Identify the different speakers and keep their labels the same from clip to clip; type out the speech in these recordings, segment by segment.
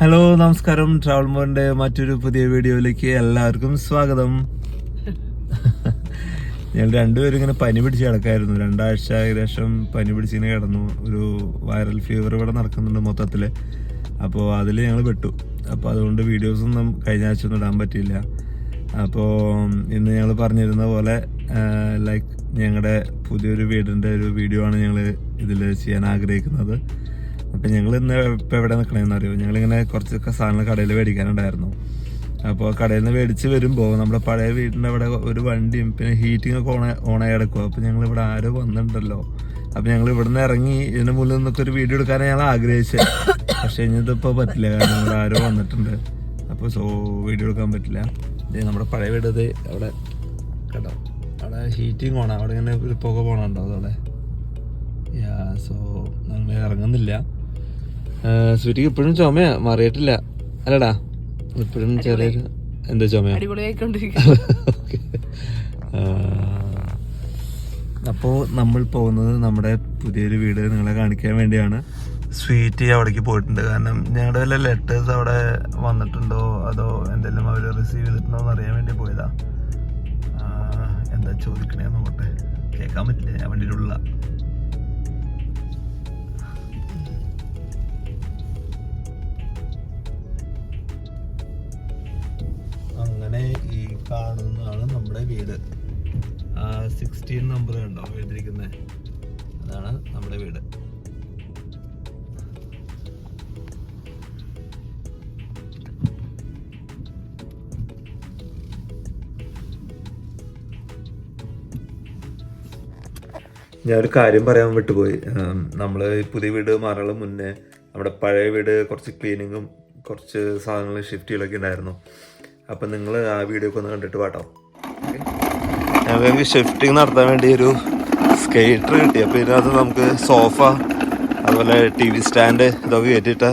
Speaker 1: Hello നമസ്കാരം. Travel മോറിന്റെ മറ്റൊരു പുതിയ വീഡിയോയിലേക്ക് എല്ലാവർക്കും സ്വാഗതം. ഞങ്ങൾ രണ്ടുപേരും ഇങ്ങനെ പനി പിടിച്ച് കിടക്കായിരുന്നു. രണ്ടാഴ്ച ഏകദേശം പനി പിടിച്ചിങ്ങനെ കിടന്നു. ഒരു വൈറൽ ഫീവർ ഇവിടെ നടക്കുന്നുണ്ട് മൊത്തത്തിൽ അപ്പോൾ അതിൽ ഞങ്ങൾ പെട്ടു. അപ്പോൾ അതുകൊണ്ട് വീഡിയോസ് വീഡിയോസൊന്നും കഴിഞ്ഞ ആഴ്ച ഒന്നും ഇടാൻ പറ്റിയില്ല. അപ്പോൾ ഇന്ന് ഞങ്ങൾ പറഞ്ഞിരുന്ന പോലെ ലൈക്ക് ഞങ്ങളുടെ പുതിയൊരു വീടിന്റെ ഒരു വീഡിയോ ആണ് ഞങ്ങൾ ഇതിൽ ചെയ്യാൻ ആഗ്രഹിക്കുന്നത്. അപ്പം ഞങ്ങൾ ഇന്ന് ഇപ്പം എവിടെ നിൽക്കണമെന്ന് അറിയോ? ഞങ്ങളിങ്ങനെ കുറച്ചൊക്കെ സാധനങ്ങൾ കടയിൽ മേടിക്കാനുണ്ടായിരുന്നു. അപ്പോൾ കടയിൽ നിന്ന് മേടിച്ച് വരുമ്പോൾ നമ്മുടെ പഴയ വീടിന്റെ അവിടെ ഒരു വണ്ടിയും പിന്നെ ഹീറ്റിംഗ് ഒക്കെ ഓണ ഓണായി കിടക്കും അപ്പോൾ ഞങ്ങൾ ഇവിടെ ആരോ വന്നിട്ടുണ്ടല്ലോ. അപ്പോൾ ഞങ്ങൾ ഇവിടുന്ന് ഇറങ്ങി ഇതിന് മുന്നിൽ നിന്നൊക്കെ ഒരു വീഡിയോ എടുക്കാനാണ് ഞങ്ങൾ ആഗ്രഹിച്ചത് പക്ഷേ ഇനിയിതിപ്പോൾ പറ്റില്ല. കാരണം ഇവിടെ ആരോ വന്നിട്ടുണ്ട്. അപ്പോൾ സോ വീഡിയോ എടുക്കാൻ പറ്റില്ല. നമ്മുടെ പഴയ വീട് അവിടെ കേട്ടോ അവിടെ ഹീറ്റിംഗ് ഓണാണ് അവിടെ ഇങ്ങനെ ഒരു പുക പോണുണ്ടോ അതവിടെ? യാ സോ നമ്മൾ ഇറങ്ങുന്നില്ല. സ്വീറ്റിക്ക് ഇപ്പോഴും ചുമയാ. മാറിയിട്ടില്ല. അല്ലടാ ഇപ്പോഴും ചെറിയൊരു എന്താ ഓക്കെ. അപ്പോൾ നമ്മൾ പോകുന്നത് നമ്മുടെ പുതിയൊരു വീട് നിങ്ങളെ കാണിക്കാൻ വേണ്ടിയാണ്. സ്വീറ്റ് അവിടേക്ക് പോയിട്ടുണ്ട്. കാരണം ഞങ്ങളുടെ വല്ല ലെറ്റേഴ്സ് അവിടെ വന്നിട്ടുണ്ടോ? അതോ എന്തെങ്കിലും അവർ റിസീവ് ചെയ്തിട്ടുണ്ടോ എന്ന് അറിയാൻ വേണ്ടി പോയതാ. എന്താ ചോദിക്കണേ നോക്കട്ടെ. കേൾക്കാൻ പറ്റില്ല. ഞാൻ വണ്ടിയിലുള്ള അങ്ങനെ ഈ കാണുന്നതാണ് നമ്മുടെ വീട്. സിക്സ്റ്റീൻ നമ്പർ കണ്ടോ? എഴുതിയിരിക്കുന്നത് അതാണ് നമ്മുടെ വീട്. ഞാനൊരു കാര്യം പറയാൻ വിട്ടുപോയി. നമ്മൾ പുതിയ വീട് മാറാനുള്ള മുന്നേ നമ്മുടെ പഴയ വീട് കുറച്ച് ക്ലീനിങ്ങും കുറച്ച് സാധനങ്ങൾ ഷിഫ്റ്റുകളൊക്കെ ഉണ്ടായിരുന്നു. അപ്പം നിങ്ങൾ ആ വീഡിയോ ഒക്കെ ഒന്ന് കണ്ടിട്ട് പാട്ടോ? ഞങ്ങൾക്ക് ഷിഫ്റ്റിംഗ് നടത്താൻ വേണ്ടി ഒരു സ്കേറ്റർ കിട്ടി. അപ്പോൾ ഇതിനകത്ത് നമുക്ക് സോഫ അതുപോലെ ടി വി സ്റ്റാൻഡ് ഇതൊക്കെ കയറ്റിയിട്ട്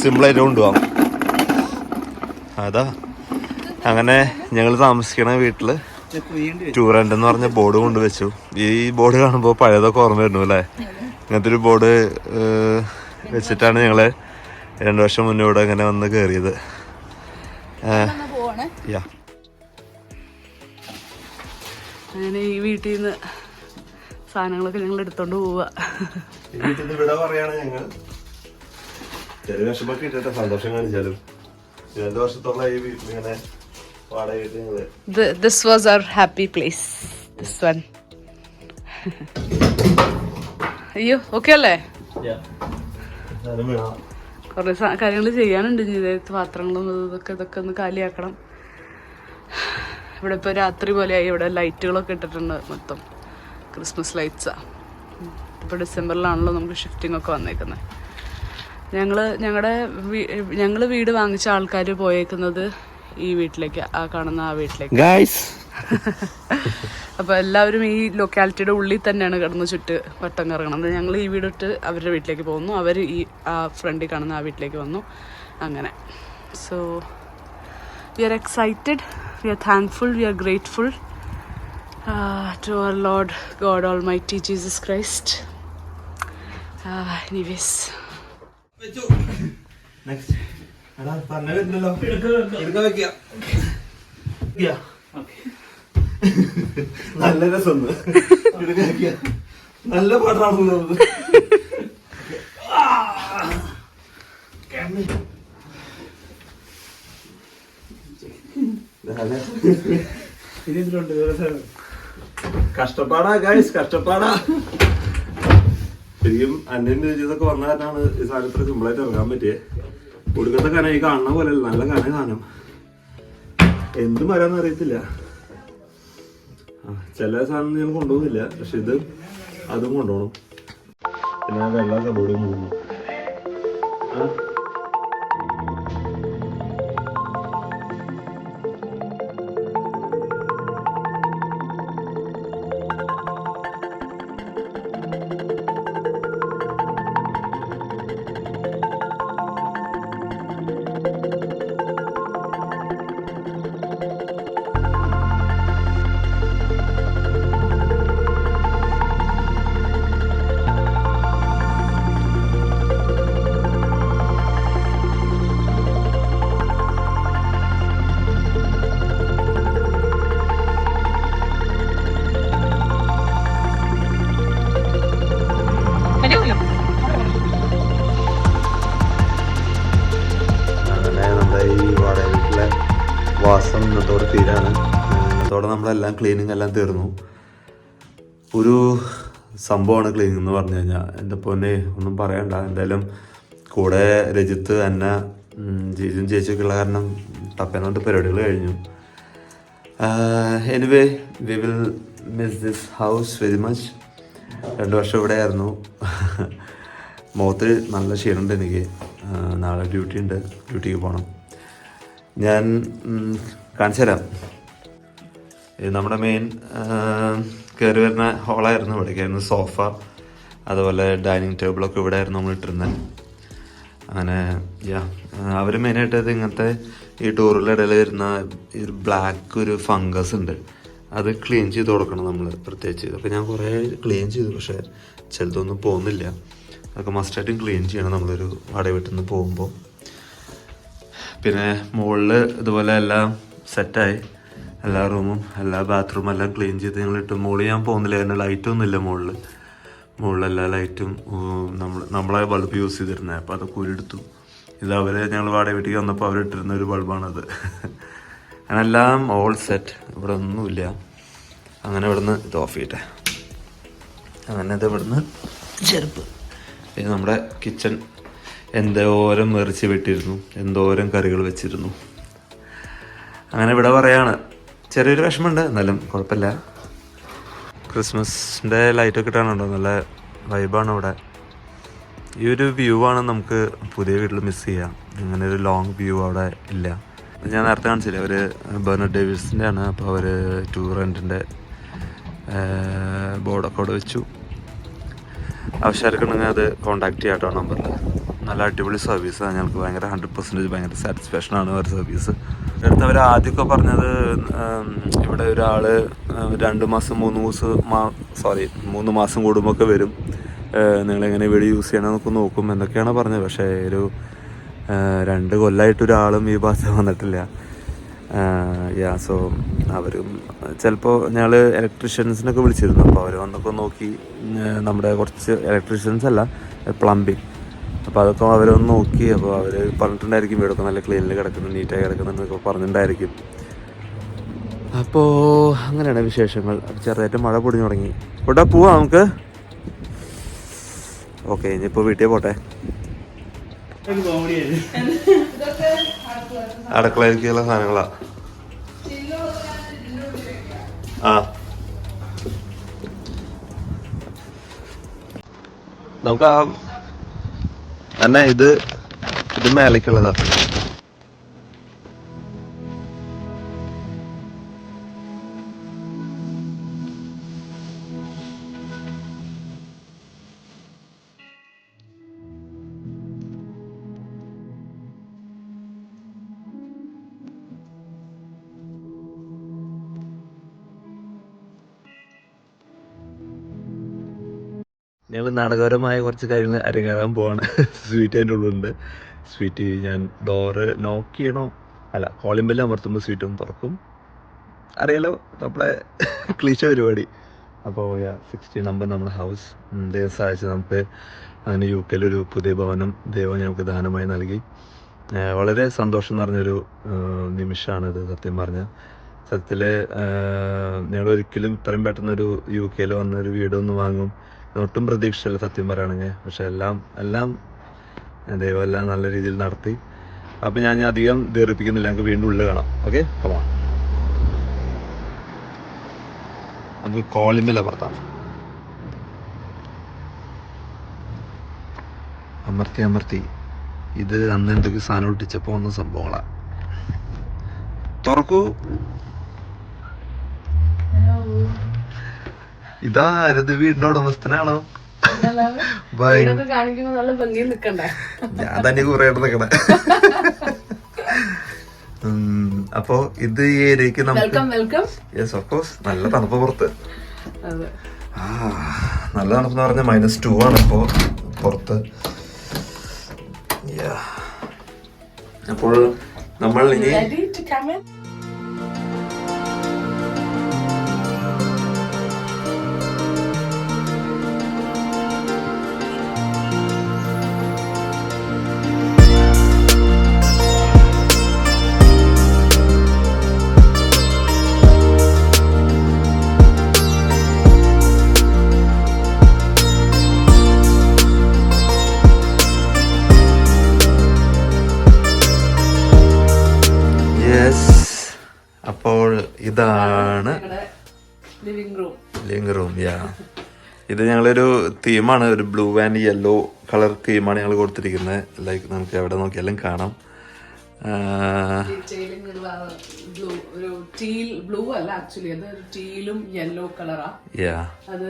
Speaker 1: സിമ്പിളായിട്ട് കൊണ്ടുപോകാം അതാ. അങ്ങനെ ഞങ്ങൾ താമസിക്കണ വീട്ടിൽ ടൂർ ആൻഡ് എന്ന് പറഞ്ഞ ബോർഡ് കൊണ്ടുവച്ചു ഈ ബോർഡ് കാണുമ്പോൾ പഴയതൊക്കെ ഓർമ്മ വരുന്നു അല്ലേ? ഇങ്ങനത്തെ ഒരു ബോർഡ് വെച്ചിട്ടാണ് ഞങ്ങൾ രണ്ട് വർഷം മുന്നേ ഇവിടെ ഇങ്ങനെ വന്ന് കയറിയത്
Speaker 2: പോവാണ്. അങ്ങനെ ഈ വീട്ടിൽ നിന്ന് സാധനങ്ങളൊക്കെ ഞങ്ങൾ എടുത്തോണ്ട് പോവുക
Speaker 1: വീട്ടിൽ നിന്ന് പറയാണ് ഞങ്ങൾ. ചെറിയ വിഷമൊക്കെ ഇട്ടിട്ട് സന്തോഷം കാണിച്ചാലും. രണ്ടു വർഷത്തോളം ഈ വീട്ടിൽ ഇങ്ങനെ വാടക
Speaker 2: this was our happy place this one അയ്യോ ഓക്കെ അല്ലേ. കുറേ കാര്യങ്ങൾ ചെയ്യാനുണ്ട് ജീവിതത്തിൽ പാത്രങ്ങളും ഇതൊക്കെ ഇതൊക്കെ ഒന്ന് കാലിയാക്കണം. ഇവിടെ ഇപ്പോൾ രാത്രി പോലെയായി. ഇവിടെ ലൈറ്റുകളൊക്കെ ഇട്ടിട്ടുണ്ട് മൊത്തം. ക്രിസ്മസ് ലൈറ്റ്സാ ഇപ്പോൾ ഡിസംബറിലാണല്ലോ നമുക്ക് ഷിഫ്റ്റിംഗ് ഒക്കെ വന്നേക്കുന്നത് ഞങ്ങൾ ഞങ്ങളുടെ ഞങ്ങൾ വീട് വാങ്ങിച്ച ആൾക്കാർ പോയേക്കുന്നത് ഈ വീട്ടിലേക്ക് ആ കാണുന്ന ആ വീട്ടിലേക്ക്. അപ്പോൾ എല്ലാവരും ഈ ലൊക്കാലിറ്റിയുടെ ഉള്ളിൽ തന്നെയാണ് കിടന്ന് ചുറ്റ് വട്ടം കറങ്ങണത് ഞങ്ങൾ ഈ വീടിട്ട് അവരുടെ വീട്ടിലേക്ക് പോകുന്നു. അവർ ഈ ആ ഫ്രണ്ടിൽ കാണുന്ന ആ വീട്ടിലേക്ക് വന്നു. അങ്ങനെ. So we are excited we are thankful we are grateful to our lord god almighty Jesus Christ anyways
Speaker 1: Next. നല്ല രസം. നല്ല പാട്ടാണ്. കഷ്ടപ്പാടാ ഗൈസ് കഷ്ടപ്പാടാ. ശരിക്കും അന്യൻ രുചിതൊക്കെ വന്ന കാരണമാണ് ഈ സാധനത്തിന് സിമ്പിളായിട്ട് ഇറങ്ങാൻ പറ്റിയേ. ഒടുക്കത്തെ കന ഈ കാണുന്ന പോലെ നല്ല കന സാധനം എന്ത് മരാന്ന് അറിയത്തില്ല. ചില സാധനം ഞാൻ കൊണ്ടുപോകുന്നില്ല പക്ഷെ ഇത് അതും കൊണ്ടുപോകണം. പിന്നെ വെള്ളം കബോർഡ് കൊണ്ടുപോകുന്നു ആ? നമ്മളെല്ലാം ക്ലീനിങ് എല്ലാം തീർന്നു. ഒരു സംഭവമാണ് ക്ലീനിങ് എന്ന് പറഞ്ഞു കഴിഞ്ഞാൽ എന്റെ പൊന്നെ ഒന്നും പറയണ്ട. എന്തായാലും കൂടെ രജിത്ത് എന്നെ ജീജും ചേച്ചിയൊക്കെയുള്ള കാരണം ടപ്പേനോട്ട് പരിപാടികൾ കഴിഞ്ഞു. Anyway we will miss this house very much രണ്ട് വർഷം ഇവിടെ ആയിരുന്നു. മുഖത്ത് നല്ല ക്ഷീണമുണ്ട് എനിക്ക്. നാളെ ഡ്യൂട്ടി ഉണ്ട്. ഡ്യൂട്ടിക്ക് പോകണം ഞാൻ കാണിച്ചു തരാം നമ്മുടെ മെയിൻ കയറി വരുന്ന ഹോളായിരുന്നു ഇവിടേക്കായിരുന്നു സോഫ അതുപോലെ ഡൈനിങ് ടേബിളൊക്കെ ഇവിടെ ആയിരുന്നു നമ്മൾ ഇട്ടിരുന്നത് അങ്ങനെ യാ അവർ മെയിനായിട്ട് അത് ഇങ്ങനത്തെ ഈ ടൂറിന്റെ ഇടയിൽ വരുന്ന ഈ ഒരു ബ്ലാക്ക് ഒരു ഫംഗസ് ഉണ്ട്. അത് ക്ലീൻ ചെയ്ത് കൊടുക്കണം നമ്മൾ പ്രത്യേകിച്ച്. അപ്പോൾ ഞാൻ കുറേ ക്ലീൻ ചെയ്തു പക്ഷേ ചിലതൊന്നും പോകുന്നില്ല അതൊക്കെ മസ്റ്റായിട്ടും ക്ലീൻ ചെയ്യണം നമ്മളൊരു വാടക വീട്ടിൽ നിന്ന് പോകുമ്പോൾ പിന്നെ മുകളിൽ ഇതുപോലെ എല്ലാം സെറ്റായി എല്ലാ റൂമും എല്ലാ ബാത്റൂമും എല്ലാം ക്ലീൻ ചെയ്ത് ഞങ്ങൾ ഇട്ട് മുകളിൽ ഞാൻ പോകുന്നില്ല. കാരണം ലൈറ്റൊന്നും ഇല്ല മുകളിൽ മുകളിൽ എല്ലാ ലൈറ്റും നമ്മൾ നമ്മളെ ബൾബ് യൂസ് ചെയ്തിരുന്നത്. അപ്പോൾ അത് ഉരുടുത്തു ഇത് അവർ ഞങ്ങൾ വാടക വീട്ടിൽ വന്നപ്പോൾ അവരിട്ടിരുന്ന ഒരു ബൾബാണത് അങ്ങനെ എല്ലാം ഓൾ സെറ്റ് ഇവിടെ ഒന്നുമില്ല അങ്ങനെ ഇവിടുന്ന് ഇത് ഓഫ് ചെയ്യട്ടെ. അങ്ങനെ ഇത് ഇവിടുന്ന് ചെരുപ്പ്. പിന്നെ നമ്മുടെ കിച്ചൺ എന്തോരം മെറിച്ച് വെട്ടിയിരുന്നു. എന്തോരം കറികൾ വെച്ചിരുന്നു. അങ്ങനെ ഇവിടെ പറയാണ് ചെറിയൊരു വിഷമമുണ്ട്. എന്നാലും കുഴപ്പമില്ല. ക്രിസ്മസിന്റെ ലൈറ്റൊക്കെ ഇട്ടാണുണ്ടോ നല്ല വൈബാണ് ഇവിടെ. ഈ ഒരു വ്യൂ ആണ് നമുക്ക് പുതിയ വീട്ടിൽ മിസ് ചെയ്യാം. ഇങ്ങനെ ഒരു ലോങ് വ്യൂ അവിടെ ഇല്ല. ഞാൻ നേരത്തെ കാണിച്ചില്ലേ അവർ ബെർണഡ് ഡേവിഡ്സിന്റെ ആണ് അപ്പോൾ അവർ ടൂർ റെന്റിന്റെ ബോർഡൊക്കെ അവിടെ വെച്ചു. ആവശ്യമായിരിക്കണമെങ്കിൽ അത് കോൺടാക്ട് ചെയ്യാം കേട്ടോ നമ്പറിൽ നല്ല അടിപൊളി സർവീസാണ് ഞങ്ങൾക്ക് ഭയങ്കര ഹൺഡ്രഡ് പെർസെന്റേജ് ഭയങ്കര സാറ്റിസ്ഫാക്ഷൻ ആണ് ഒരു സർവീസ് അടുത്ത് അവർ ആദ്യമൊക്കെ പറഞ്ഞത് ഇവിടെ ഒരാൾ രണ്ട് മാസം മൂന്ന് ദിവസം മാ സോറി മൂന്ന് മാസം കൂടുമ്പോൾ ഒക്കെ വരും നിങ്ങളെങ്ങനെ വെടി യൂസ് ചെയ്യണമെന്നൊക്കെ നോക്കും എന്നൊക്കെയാണ് പറഞ്ഞത്. പക്ഷേ ഒരു രണ്ട് കൊല്ലമായിട്ട് ഒരാളും ഈ ഭാഷ വന്നിട്ടില്ല. യാ സോ അവരും ചിലപ്പോൾ ഞങ്ങൾ ഇലക്ട്രീഷ്യൻസിനൊക്കെ വിളിച്ചിരുന്നു. അപ്പോൾ അവർ വന്നൊക്കെ നോക്കി നമ്മുടെ കുറച്ച് ഇലക്ട്രീഷ്യൻസ് അല്ല പ്ലംബിങ് അപ്പോൾ അതൊക്കെ അവരൊന്ന് നോക്കി. അപ്പോൾ അവർ പറഞ്ഞിട്ടുണ്ടായിരിക്കും വീടൊക്കെ നല്ല ക്ലീനിൽ കിടക്കുന്നു നീറ്റായി കിടക്കുന്നുണ്ടെന്നൊക്കെ പറഞ്ഞിട്ടുണ്ടായിരിക്കും. അപ്പോൾ അങ്ങനെയാണ് വിശേഷങ്ങൾ. ചെറുതായിട്ട് മഴ പൊടിഞ്ഞു തുടങ്ങി. ഇവിടെ പോവാം നമുക്ക്? ഓക്കെ ഇനിയിപ്പോൾ വീട്ടിൽ പോട്ടെ. അടുക്കളയിലേക്കുള്ള സാധനങ്ങളാ. ആ. നമുക്ക് ആ അന്നെ ഇത് ഇത് മേലേക്കുള്ളതാ. ഞങ്ങൾ നാടകപരമായ കുറച്ച് കാര്യങ്ങൾ അരങ്ങേറാൻ പോവാണ്. സ്വീറ്റ് അതിന്റെ ഉള്ളിലുണ്ട് സ്വീറ്റ് ഞാൻ ഡോറ് നോക്ക് ചെയ്യണോ? അല്ല കോളിംഗ് ബെല്ല് അമർത്തുമ്പോൾ സ്വീറ്റ് തുറക്കും. അറിയാലോ നമ്മളെ ക്ലീശ പരിപാടി. അപ്പോൾ സിക്സ്റ്റി നമ്പർ നമ്മുടെ ഹൗസ് ദൈവം സഹായിച്ച് നമുക്ക് അങ്ങനെ യു കെയിലൊരു പുതിയ ഭവനം ദൈവം ഞങ്ങൾക്ക് ദാനമായി നൽകി. വളരെ സന്തോഷം നിറഞ്ഞൊരു നിമിഷമാണിത് സത്യം പറഞ്ഞാൽ. സത്യത്തിൽ ഞങ്ങൾ ഒരിക്കലും ഇത്രയും പെട്ടെന്നൊരു യു കെയിൽ വന്നൊരു വീടൊന്നും വാങ്ങും. ഒട്ടും പ്രതീക്ഷിച്ചല്ല സത്യം പറയുകയാണെങ്കിൽ പക്ഷെ എല്ലാം എല്ലാം ദൈവം എല്ലാം നല്ല രീതിയിൽ നടത്തി. അപ്പം ഞാൻ അധികം ദീർഘിപ്പിക്കുന്നില്ല. ഞങ്ങൾക്ക് വീണ്ടും ഉള്ളിൽ കാണാം. ഓക്കെ? കമാ നമുക്ക് കോളിമ്പിൽ ഭർത്താവ് അമർത്തി. അമർത്തി ഇത് അന്ന് എന്തൊക്കെ സാധനം ഒട്ടിച്ചപ്പോൾ വന്ന സംഭവങ്ങളാ. തുറക്കൂ. ഇതാ ആരത് വീടിന്റെ ഉടമസ്ഥനാണോ ഞാൻ തന്നെ കുറെ നിക്കണേ. അപ്പോ ഇത് ഈ ഏരിയക്ക് യെസ് ഓഫ്കോഴ്സ് നല്ല തണുപ്പ് പുറത്ത്. നല്ല തണുപ്പ് എന്ന് പറഞ്ഞാൽ മൈനസ് ടു ആണ് ഇപ്പോ പുറത്ത്. അപ്പോൾ നമ്മൾ ഇനി ഇത് ഞങ്ങളൊരു തീമാണ് ഒരു ബ്ലൂ ആൻഡ് യെല്ലോ കളർ തീമാണ് ഞങ്ങൾ കൊടുത്തിരിക്കുന്നത്. ലൈക്ക് നമുക്ക് എവിടെ നോക്കിയാലും കാണാം.
Speaker 2: ഒരു ടീൽ ബ്ലൂ അല്ല ആക്ച്വലി അത് ടീലും യെല്ലോ കളറാ അത്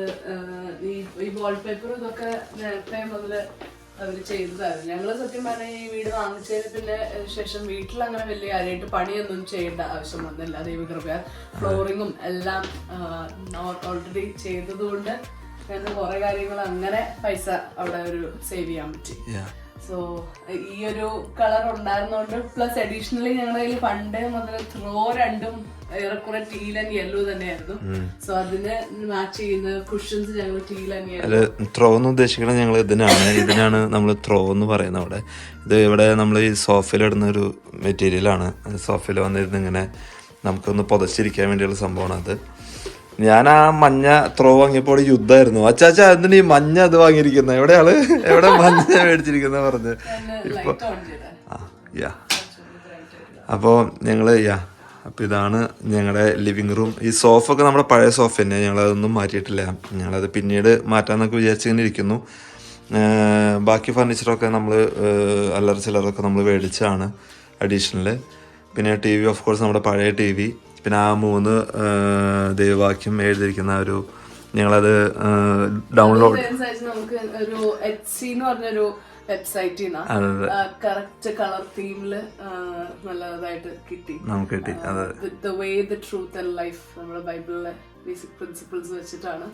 Speaker 2: ഈ വാൾപേപ്പർ ഇതൊക്കെ നേരത്തെ മുതൽ അവർ ചെയ്തതായിരുന്നു. ഞങ്ങൾ സത്യം പറഞ്ഞ ഈ വീട് വാങ്ങിച്ചതിന് പിന്നെ ശേഷം വീട്ടിൽ അങ്ങനെ വലിയ കാര്യമായിട്ട് പണിയൊന്നും ചെയ്യേണ്ട ആവശ്യം വന്നില്ല. ദൈവകൃപ ഫ്ലോറിങ്ങും എല്ലാം ഓൾറെഡി ചെയ്തതുകൊണ്ട് ഞങ്ങൾക്ക് കുറെ കാര്യങ്ങൾ അങ്ങനെ പൈസ അവിടെ ഒരു സേവ് ചെയ്യാൻ പറ്റി. സോ ഈ ഒരു കളർ ഉണ്ടായിരുന്നോണ്ട് പ്ലസ് അഡീഷണലി ഞങ്ങളുടെ കയ്യിൽ പണ്ട് മുതൽ ത്രോ രണ്ടും ഏറെക്കുറെ ടീൽ ആൻഡ് യെല്ലോ തന്നെയായിരുന്നു. സോ അതിന് മാച്ച് ചെയ്യുന്ന കുഷൻസ് ഞങ്ങൾ ടീൽ ആൻഡ് യെല്ലോ
Speaker 1: ത്രോ എന്ന് ഉദ്ദേശിക്കുന്നത് ഞങ്ങൾ ഇതിനാണ്. ഇതിനാണ് നമ്മൾ ത്രോ എന്ന് പറയുന്നത് അവിടെ. ഇത് ഇവിടെ നമ്മൾ ഈ സോഫയിലിടുന്ന ഒരു മെറ്റീരിയലാണ് സോഫയിൽ വന്നിരുന്ന് ഇങ്ങനെ നമുക്കൊന്ന് പുതച്ചിരിക്കാൻ വേണ്ടിയുള്ള സംഭവമാണ് അത്. ഞാൻ ആ മഞ്ഞ ത്രോ വാങ്ങിയപ്പോൾ യുദ്ധമായിരുന്നു. അച്ചാച്ചാ എന്തിനാ ഈ മഞ്ഞ അത് വാങ്ങിയിരിക്കുന്നത് എവിടെയാൾ? എവിടെ മഞ്ഞ മേടിച്ചിരിക്കുന്ന പറഞ്ഞ്. ഇപ്പൊ യാ. അപ്പോൾ ഞങ്ങൾ യാ. അപ്പോൾ ഇതാണ് ഞങ്ങളുടെ ലിവിങ് റൂം ഈ സോഫ ഒക്കെ നമ്മുടെ പഴയ സോഫ തന്നെ ഞങ്ങളതൊന്നും മാറ്റിയിട്ടില്ല. ഞങ്ങളത് പിന്നീട് മാറ്റാമെന്നൊക്കെ വിചാരിച്ചിങ്ങനെ ഇരിക്കുന്നു. ബാക്കി ഫർണിച്ചറൊക്കെ നമ്മൾ അല്ലറ ചില്ലറൊക്കെ നമ്മൾ മേടിച്ചാണ് അഡീഷണൽ പിന്നെ ടി വി ഓഫ് കോഴ്സ് നമ്മുടെ പഴയ ടി വി പിന്നെ ആ മൂന്ന് ദൈവവാക്യം എഴുതിയിരിക്കുന്ന ഒരു ഞങ്ങളത് ഡൗൺലോഡ്
Speaker 2: നമുക്ക് ഒരു എച്ച് എന്ന് പറഞ്ഞൊരു വെബ്സൈറ്റിൽ നിന്ന് കറക്റ്റ് കളർ തീമിൽ നല്ലതായിട്ട് കിട്ടി.
Speaker 1: നമുക്ക് കിട്ടി.
Speaker 2: The way the truth and life നമ്മുടെ ബൈബിളിലെ ബേസിക് പ്രിൻസിപ്പിൾസ് വെച്ചിട്ടാണ്.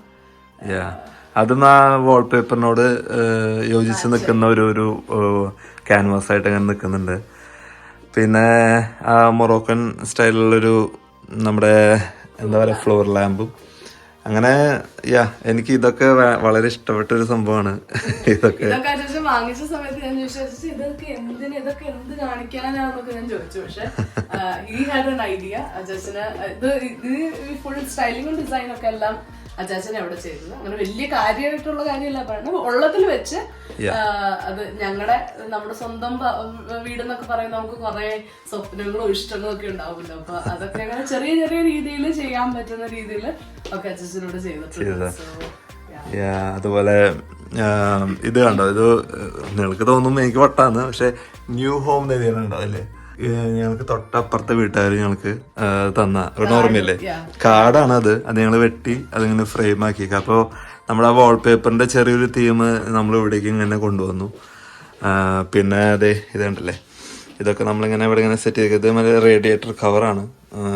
Speaker 1: യാ അതും ആ വാൾപേപ്പറിനോട് യോജിച്ച് നിൽക്കുന്ന ഒരു ഒരു ക്യാൻവാസ് ആയിട്ട് അങ്ങനെ നിൽക്കുന്നുണ്ട്. പിന്നെ ആ മൊറോക്കൻ സ്റ്റൈലിലുള്ളൊരു നമ്മുടെ എന്താ പറയുക ഫ്ലോർ ലാമ്പും അങ്ങനെ യാ എനിക്ക് ഇതൊക്കെ വളരെ ഇഷ്ടപ്പെട്ട ഒരു സംഭവമാണ്. ഇതൊക്കെ.
Speaker 2: വാങ്ങിച്ച സമയത്ത് ഞാൻ ചോദിച്ചു ഇതൊക്കെ എന്തിന് ഇതൊക്കെ എന്ത് കാണിക്കാനാണെന്നൊക്കെ ഞാൻ ചോദിച്ചു. പക്ഷെ ഈ ഹാഡ് ഐഡിയ ജസ്റ്റിന് ഇത് ഇത് ഫുൾ സ്റ്റൈലിങ്ങും ഡിസൈനും ഒക്കെ എല്ലാം അജാച്ചൻ എവിടെ ചെയ്തത്? അങ്ങനെ വലിയ കാര്യമായിട്ടുള്ള കാര്യമല്ല. പറയുന്നത് ഉള്ളതിൽ വെച്ച് അത് ഞങ്ങളുടെ നമ്മുടെ സ്വന്തം വീടെന്നൊക്കെ പറയുമ്പോൾ നമുക്ക് കുറെ സ്വപ്നങ്ങളും ഇഷ്ടങ്ങളും ഒക്കെ ഉണ്ടാവുമല്ലോ. അപ്പൊ അതൊക്കെ അങ്ങനെ ചെറിയ ചെറിയ രീതിയിൽ ചെയ്യാൻ പറ്റുന്ന രീതിയിൽ ഒക്കെ അച്ചാച്ചനോട് ചെയ്തിട്ടുണ്ട്.
Speaker 1: അതുപോലെ ഇത് കണ്ടോ? ഇത് നിങ്ങൾക്ക് തോന്നും എനിക്ക് വട്ടാന്ന്. പക്ഷെ ന്യൂ ഹോം എന്ന് എഴുതിയിട്ടുണ്ടോ അല്ലേ? ഞങ്ങൾക്ക് തൊട്ടപ്പുറത്തെ വീട്ടുകാർ ഞങ്ങൾക്ക് തന്ന ഓർമ്മയില്ലേ? കാർഡാണ് അത്. അത് ഞങ്ങൾ വെട്ടി അതിങ്ങനെ ഫ്രെയിം ആക്കി അപ്പോൾ നമ്മുടെ ആ വാൾപേപ്പറിന്റെ ചെറിയൊരു തീം നമ്മൾ ഇവിടേക്ക് ഇങ്ങനെ കൊണ്ടുവന്നു. പിന്നെ അതെ ഇതുണ്ടല്ലേ ഇതൊക്കെ നമ്മളിങ്ങനെ ഇവിടെ ഇങ്ങനെ സെറ്റ് ചെയ്ത് ഇത് മറ്റേ റേഡിയേറ്റർ കവറാണ്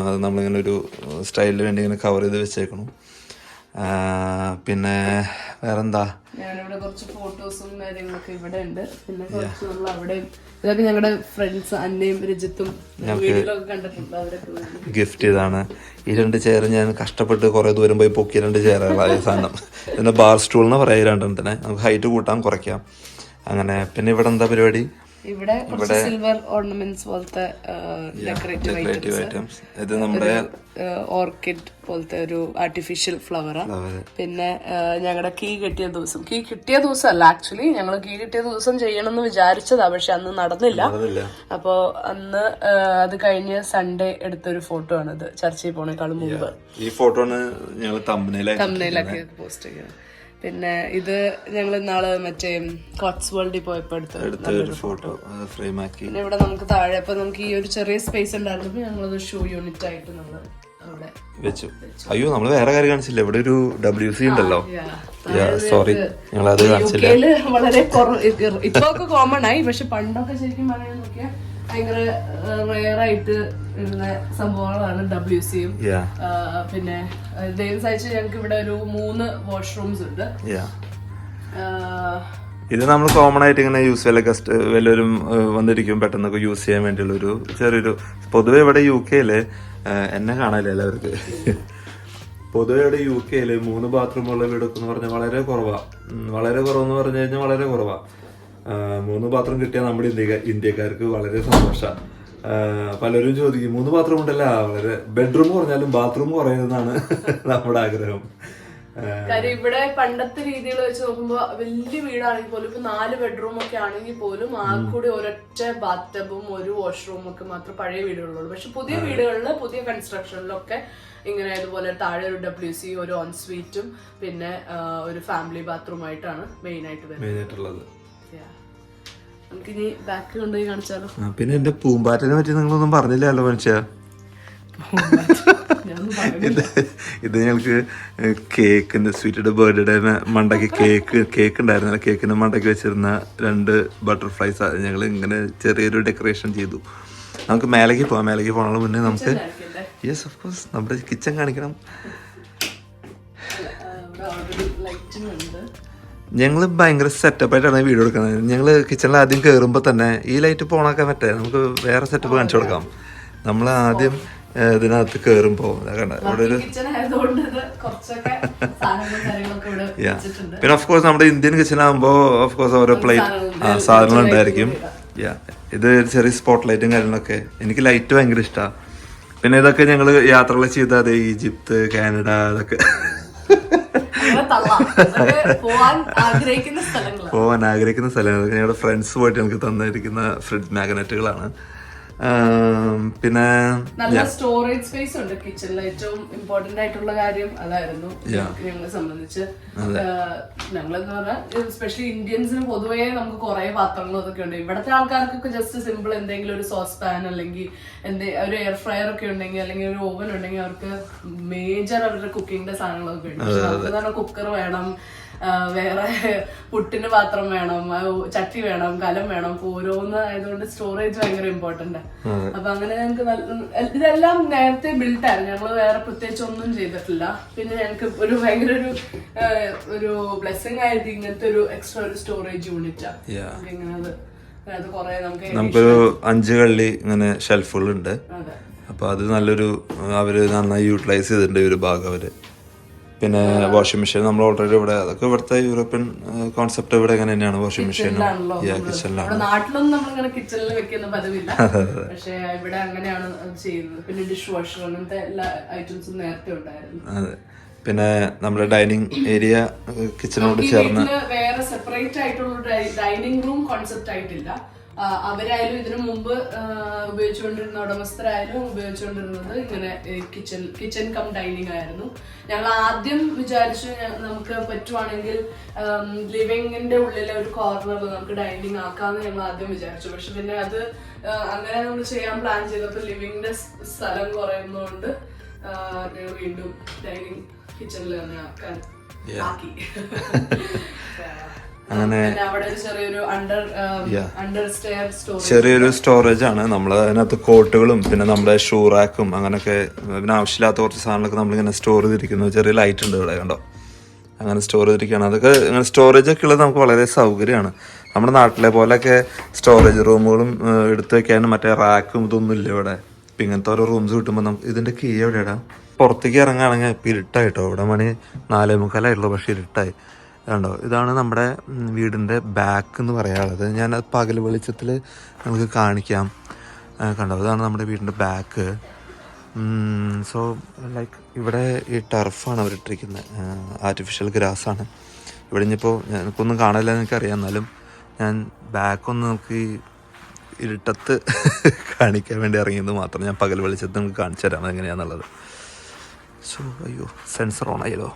Speaker 1: അത് നമ്മളിങ്ങനെ ഒരു സ്റ്റൈലിന് വേണ്ടി ഇങ്ങനെ കവർ ചെയ്ത് വെച്ചേക്കണം. പിന്നെ വേറെന്താ?
Speaker 2: ഞാനിവിടെ കുറച്ച് ഫോട്ടോസും കാര്യങ്ങളൊക്കെ ഇവിടെ ഉണ്ട് പിന്നെ കുറച്ച് നമ്മൾ അവിടെയും ഇതൊക്കെ ഞങ്ങളുടെ ഫ്രണ്ട്സ് അന്നയും രജിത്തും
Speaker 1: ഗിഫ്റ്റ് ചെയ്താണ്. ഈ രണ്ട് ചെയർ ഞാൻ കഷ്ടപ്പെട്ട് കുറെ ദൂരം പോയി പൊക്കിയ രണ്ട് ചെയറുകളായ സാധനം. പിന്നെ ബാർ സ്റ്റൂൾ എന്ന് പറയാം രണ്ടെണ്ണത്തിന്. നമുക്ക് ഹൈറ്റ് കൂട്ടാൻ കുറയ്ക്കാം. അങ്ങനെ പിന്നെ ഇവിടെ എന്താ പരിപാടി?
Speaker 2: ഇവിടെ കുറച്ച് സിൽവർ ഓർണമെന്റ്സ് പോലത്തെ ഡെക്കറേറ്റീവ്
Speaker 1: ഐറ്റംസ് ഇത് നമ്മുടെ
Speaker 2: ഓർക്കിഡ് പോലത്തെ ഒരു ആർട്ടിഫിഷ്യൽ ഫ്ലവറാ പിന്നെ ഞങ്ങളുടെ കീ കിട്ടിയ ദിവസം കീ കിട്ടിയ ദിവസം അല്ല ആക്ച്വലി ഞങ്ങൾ കീ കിട്ടിയ ദിവസം ചെയ്യണമെന്ന് വിചാരിച്ചതാ പക്ഷെ അന്ന് നടന്നില്ല. അപ്പോ അന്ന് അത് കഴിഞ്ഞ് സൺഡേ എടുത്തൊരു ഫോട്ടോ ആണ് ഇത് ചർച്ചയിൽ പോണേക്കാളും മുമ്പ്.
Speaker 1: ഈ ഫോട്ടോ ആണ് ഞങ്ങൾ തമ്പനയിലായി
Speaker 2: തമ്മിലൊക്കെ പോസ്റ്റ് ചെയ്യുന്നത് പിന്നെ ഇത് ഞങ്ങൾ ഇന്നാൾ മറ്റേ കോട്സ് വേൾഡിൽ പോയപ്പോ എടുത്ത
Speaker 1: ഫോട്ടോ ഫ്രെയിം ആക്കി
Speaker 2: പിന്നെ ഇവിടെ നമുക്ക് താഴെ അപ്പൊ നമുക്ക് ഈ ഒരു ചെറിയ സ്പേസ് ഉണ്ടായിരുന്നു ഞങ്ങളത് ഷൂ യൂണിറ്റ് ആയിട്ട് നമ്മൾ
Speaker 1: വെച്ചു. അയ്യോ നമ്മൾ വേറെ കാര്യം കാണിച്ചില്ല. ഇവിടെ ഒരു ഡബ്ല്യു സി ഉണ്ടല്ലോ. സോറി ഞങ്ങൾ അത് കാണിച്ചില്ല.
Speaker 2: വളരെ ഇപ്പൊ കോമൺ ആയി പക്ഷെ പണ്ടൊക്കെ ശരിക്കും പറയാൻ നോക്കിയാൽ ഭയങ്കര റെയർ ആയിട്ട് ഉള്ള സംഭവങ്ങളാണ് ഡബ്ല്യു സിയും പിന്നെ ദൈവം സഹിച്ച് ഞങ്ങൾക്ക് ഇവിടെ ഒരു മൂന്ന് വാഷ്റൂംസ് ഉണ്ട്.
Speaker 1: ഇത് നമ്മൾ കോമൺ ആയിട്ട് ഇങ്ങനെ യൂസ് ചെയ്യാൻ ഗസ്റ്റ് വല്ലവരും വന്നിരിക്കും പെട്ടെന്നൊക്കെ യൂസ് ചെയ്യാൻ വേണ്ടിയുള്ള ഒരു ചെറിയൊരു പൊതുവെ ഇവിടെ യു കെയിൽ എന്നെ കാണാനില്ല എല്ലാവർക്ക്. പൊതുവെ ഇവിടെ യു കെയിൽ മൂന്ന് ബാത്റൂമുള്ള വീടൊക്കെ എന്ന് പറഞ്ഞാൽ വളരെ കുറവാ. വളരെ കുറവെന്ന് പറഞ്ഞു കഴിഞ്ഞാൽ വളരെ കുറവാ. ആ, മൂന്ന് പാത്രം കിട്ടിയാൽ നമ്മുടെ ഇന്ത്യ ഇന്ത്യക്കാർക്ക് വളരെ സന്തോഷമാണ് പലരും ചോദിക്കും മൂന്ന് പാത്രം ഉണ്ടല്ല? വളരെ ബെഡ്റൂം കുറഞ്ഞാലും ബാത്റൂം കുറയുന്നതാണ് നമ്മുടെ ആഗ്രഹം.
Speaker 2: കാര്യം ഇവിടെ പണ്ടത്തെ രീതികൾ വെച്ച് നോക്കുമ്പോ വലിയ വീടാണെങ്കിൽ പോലും ഇപ്പൊ നാല് ബെഡ്റൂം ഒക്കെ ആണെങ്കിൽ പോലും ആകെ കൂടി ഒരൊറ്റ ബാത്തബും ഒരു വാഷ്റൂമും ഒക്കെ മാത്രം പഴയ വീടുകളുള്ളൂ. പക്ഷെ പുതിയ വീടുകളിൽ പുതിയ കൺസ്ട്രക്ഷനിലൊക്കെ ഇങ്ങനെ ഇതുപോലെ താഴെ ഒരു ഡബ്ല്യു സി ഒരു ഓൺ സ്വീറ്റും പിന്നെ ഒരു ഫാമിലി ബാത്റൂം ആയിട്ടാണ് മെയിൻ ആയിട്ട് വരുന്നത്. നമുക്കിനി ബാക്ക് കൊണ്ടുപോയി കാണിച്ചാലോ?
Speaker 1: പിന്നെ എന്റെ പൂമ്പാറ്റിനെ പറ്റി നിങ്ങളൊന്നും പറഞ്ഞില്ലല്ലോ മനുഷ്യ. ഇത് ഇത് ഞങ്ങൾക്ക് കേക്കിന്റെ സ്വീറ്റഡ് ബർത്ത്ഡേ മണ്ടയ്ക്ക് കേക്ക് കേക്ക് ഉണ്ടായിരുന്നില്ല. കേക്കിന്റെ മണ്ടയ്ക്ക് വെച്ചിരുന്ന രണ്ട് ബട്ടർഫ്ലൈസ് ഞങ്ങൾ ഇങ്ങനെ ചെറിയൊരു ഡെക്കറേഷൻ ചെയ്തു. നമുക്ക് മേലേക്ക് പോവാം മേലേക്ക് പോകണ മുന്നേ നമുക്ക് യെസ് ഓഫ് കോഴ്സ് നമ്മുടെ കിച്ചൺ കാണിക്കണം. ഞങ്ങൾ ഭയങ്കര സെറ്റപ്പ് ആയിട്ടാണ് വീഡിയോ എടുക്കുന്നത്. ഞങ്ങൾ കിച്ചണിൽ ആദ്യം കയറുമ്പോൾ തന്നെ ഈ ലൈറ്റ് പോണാക്കാൻ പറ്റേ നമുക്ക് വേറെ സെറ്റപ്പ് കാണിച്ചു കൊടുക്കാം. നമ്മൾ ആദ്യം ഇതിനകത്ത് കയറുമ്പോൾ കണ്ട? ഇവിടെ ഒരു. പിന്നെ ഓഫ് കോഴ്സ് നമ്മുടെ ഇന്ത്യൻ കിച്ചൺ ആകുമ്പോൾ ഓഫ് കോഴ്സ് ഓരോ പ്ലേറ്റ്
Speaker 2: സാധനങ്ങൾ
Speaker 1: ആ സാധനങ്ങൾ ഉണ്ടായിരിക്കും. യാ ഇത് ചെറിയ സ്പോട്ട് ലൈറ്റും കാര്യങ്ങളൊക്കെ. എനിക്ക് ലൈറ്റ് ഭയങ്കര ഇഷ്ടമാണ് പിന്നെ ഇതൊക്കെ ഞങ്ങൾ യാത്രകൾ ചെയ്ത അതെ ഈജിപ്ത് കാനഡ അതൊക്കെ.
Speaker 2: ഇതൊക്കെ പോവാൻ ആഗ്രഹിക്കുന്ന സ്ഥലങ്ങളാണ്.
Speaker 1: പോകാൻ ആഗ്രഹിക്കുന്ന സ്ഥലം അതൊക്കെ ഞങ്ങളുടെ ഫ്രണ്ട്സ് പോയിട്ട് ഞങ്ങൾക്ക് തന്നിരിക്കുന്ന ഫ്രിഡ്ജ് മാഗ്നറ്റുകളാണ് പിന്നെ
Speaker 2: നല്ല സ്റ്റോറേജ് സ്പേസ് ഉണ്ട്. കിച്ചണിൽ ഏറ്റവും ഇമ്പോർട്ടന്റ് ആയിട്ടുള്ള കാര്യം അതായിരുന്നു. ഞങ്ങളെ സംബന്ധിച്ച്. ഞങ്ങളെന്ന് പറഞ്ഞാൽ സ്പെഷ്യലി ഇന്ത്യൻസിന് പൊതുവേ നമുക്ക് കുറെ പാത്രങ്ങളും അതൊക്കെ ഉണ്ട്. ഇവിടത്തെ ആൾക്കാർക്കൊക്കെ ജസ്റ്റ് സിമ്പിൾ എന്തെങ്കിലും ഒരു സോസ് പാൻ അല്ലെങ്കിൽ എന്തേ ഒരു എയർ ഫ്രയർ ഒക്കെ ഉണ്ടെങ്കിൽ അല്ലെങ്കിൽ ഒരു ഓവൻ ഉണ്ടെങ്കിൽ അവർക്ക് മേജർ അവരുടെ കുക്കിങ്ങിന്റെ സാധനങ്ങളൊക്കെ ഉണ്ട്. കുക്കർ വേണം. വേറെ പുട്ടിന് പാത്രം വേണം ചട്ടി വേണം കലം വേണം അപ്പൊ ഓരോന്ന് ആയതുകൊണ്ട് സ്റ്റോറേജ് ഭയങ്കര ഇമ്പോർട്ടന്റ് അപ്പൊ അങ്ങനെ ഞങ്ങൾക്ക് ഇതെല്ലാം നേരത്തെ ബിൽഡ് ആയിരുന്നു. ഞങ്ങൾ വേറെ പ്രത്യേകിച്ച് ഒന്നും ചെയ്തിട്ടില്ല. പിന്നെ ഞങ്ങൾക്ക് ഒരു ഭയങ്കര ഒരു ഒരു ബ്ലെസ്സിങ് ആയിരുന്നു ഇങ്ങനത്തെ ഒരു എക്സ്ട്രാ ഒരു സ്റ്റോറേജ് യൂണിറ്റാ
Speaker 1: ആണ്
Speaker 2: ഇങ്ങനെ അത്
Speaker 1: നമുക്കൊരു അഞ്ച് കള്ളി ഇങ്ങനെ ഷെൽഫുകളുണ്ട് അപ്പൊ അത് നല്ലൊരു അവർ നന്നായി യൂട്ടിലൈസ് ചെയ്തിട്ടുണ്ട് ഒരു ഭാഗം അവർ. പിന്നെ വാഷിംഗ് മെഷീൻ നമ്മൾ ഓൾറെഡി ഇവിടെ അതൊക്കെ ഇവിടുത്തെ യൂറോപ്യൻ കോൺസെപ്റ്റ് ഇവിടെ എങ്ങനെ തന്നെയാണ് വാഷിംഗ്
Speaker 2: മെഷീൻ
Speaker 1: കിച്ചണിലാണ്
Speaker 2: നാട്ടിലൊന്നും നമ്മളിങ്ങനെ കിച്ചണിൽ വെക്കുന്ന പതിവില്ല. പക്ഷെ ഇവിടെ അങ്ങനെയാണ് ചെയ്യുന്നത്. പിന്നെ ഡിഷ് വാഷർ അങ്ങനത്തെ എല്ലാ ഐറ്റംസും നേരത്തെ ഉണ്ടായിരുന്നു.
Speaker 1: അതെ. പിന്നെ നമ്മുടെ ഡൈനിങ് ഏരിയ കിച്ചണോട് ചേർന്ന്
Speaker 2: വേറെ സെപ്പറേറ്റ് ആയിട്ടുള്ള ഡൈനിങ് റൂം കോൺസെപ്റ്റ് ആയിട്ടില്ല. അവരായാലും ഇതിനു മുമ്പ് ഉപയോഗിച്ചുകൊണ്ടിരുന്ന ഉടമസ്ഥരായാലും ഉപയോഗിച്ചുകൊണ്ടിരുന്നത് ഇങ്ങനെ കിച്ചൺ കിച്ചൺ കം ഡൈനിങ് ആയിരുന്നു. ഞങ്ങൾ ആദ്യം വിചാരിച്ചു നമുക്ക് പറ്റുവാണെങ്കിൽ ലിവിങ്ങിന്റെ ഉള്ളിലെ ഒരു കോർണറിൽ നമുക്ക് ഡൈനിങ് ആക്കാമെന്ന് ഞങ്ങൾ ആദ്യം വിചാരിച്ചു. പക്ഷെ പിന്നെ അത് അങ്ങനെ നമ്മൾ ചെയ്യാൻ പ്ലാൻ ചെയ്തപ്പോൾ ലിവിങ്ങിന്റെ സ്ഥലം കുറയുന്നതുകൊണ്ട് വീണ്ടും ഡൈനിങ് കിച്ചണിൽ തന്നെ ആക്കാൻ ആക്കി.
Speaker 1: അങ്ങനെ
Speaker 2: ചെറിയൊരു സ്റ്റോറേജ്
Speaker 1: സ്റ്റോറേജ് ആണ്. നമ്മൾ അതിനകത്ത് കോട്ടുകളും പിന്നെ നമ്മുടെ ഷൂ റാക്കും അങ്ങനെയൊക്കെ പിന്നെ ആവശ്യമില്ലാത്ത കുറച്ച് സാധനങ്ങളൊക്കെ നമ്മളിങ്ങനെ സ്റ്റോർ ചെയ്തിരിക്കുന്നു. ചെറിയ ലൈറ്റ് ഉണ്ട് ഇവിടെ കണ്ടോ? അങ്ങനെ സ്റ്റോർ ചെയ്തിരിക്കുകയാണ്. അതൊക്കെ ഇങ്ങനെ സ്റ്റോറേജ് ഒക്കെ ഉള്ളത് നമുക്ക് വളരെ സൗകര്യമാണ്. നമ്മുടെ നാട്ടിലെ പോലെയൊക്കെ സ്റ്റോറേജ് റൂമുകളും എടുത്തു വെക്കാനും മറ്റേ റാക്കും ഇതൊന്നും ഇല്ല ഇവിടെ. ഇപ്പം ഇങ്ങനത്തെ ഓരോ റൂംസ് കിട്ടുമ്പോൾ നമുക്ക് ഇതിന്റെ കീ എവിടെയാണ് പുറത്തേക്ക് ഇറങ്ങുകയാണെങ്കിൽ ഇപ്പം ഇരുട്ടായിട്ടോ ഇവിടെ മണി നാലേ മുക്കാലായിട്ടുള്ളൂ പക്ഷേ ഇരുട്ടായി. കണ്ടോ? ഇതാണ് നമ്മുടെ വീടിന്റെ ബാക്ക് എന്ന് പറയാനുള്ളത്. ഞാൻ അത് പകൽ വെളിച്ചത്തിൽ നമുക്ക് കാണിക്കാം. കണ്ടോ? ഇതാണ് നമ്മുടെ വീടിന്റെ ബാക്ക് സോ ലൈക്ക് ഇവിടെ ഈ ടർഫാണ് അവരിട്ടിരിക്കുന്നത് ആർട്ടിഫിഷ്യൽ ഗ്രാസാണ് ഇവിടെ ഇനിയിപ്പോൾ എനിക്കൊന്നും കാണില്ല എനിക്കറിയാം. എന്നാലും ഞാൻ ബാക്കൊന്ന് നമുക്ക് ഇരുട്ടത്ത് കാണിക്കാൻ വേണ്ടി ഇറങ്ങിയത് മാത്രം ഞാൻ പകൽ വെളിച്ചത്ത് നമുക്ക് കാണിച്ചു തരാം. എങ്ങനെയാണെന്നുള്ളത് സോ അയ്യോ സെൻസർ ഓൺ ആയല്ലോ.